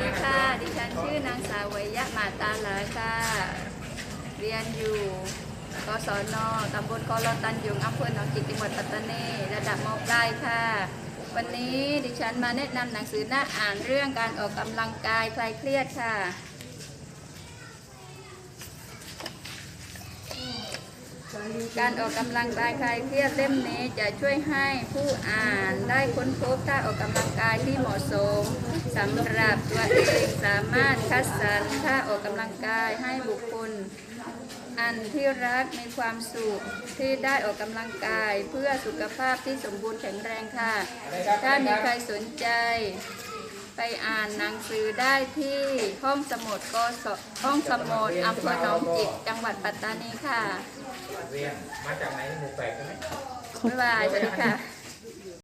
ดีค่ะ ดิฉันชื่อนางสาวไวยะมาตาหลาค่ะ เรียนอยู่กศนตำบลกลตันยุงอำเภอหนองจิกจังหวัดปัตตานีระดับมปลายค่ะ วันนี้ดิฉันมาแนะนำหนังสือหน้าอ่านเรื่องการออกกำลังกายคลายเครียดค่ะ การออกกำลังกายคลายเครียดเล่มนี้จะช่วยให้ผู้อ่านได้ค้นพบท่าออกกำลังกายที่เหมาะสมสำหรับตัวเองสามารถคัดสรรท่าออกกำลังกายให้บุคคล อันที่รักมีความสุขที่ได้ออกกำลังกายเพื่อสุขภาพที่สมบูรณ์แข็งแรงค่ะ ถ้ามีใครสนใจ ไปอ่านหนังสือได้ที่ห้องสมุดกศห้องสมุดอำเภอหนองจิกจังหวัดปัตตานีค่ะ เรียนมาจากไหนหมู่แปดใช่ไหม บ๊ายบายสวัสดีค่ะ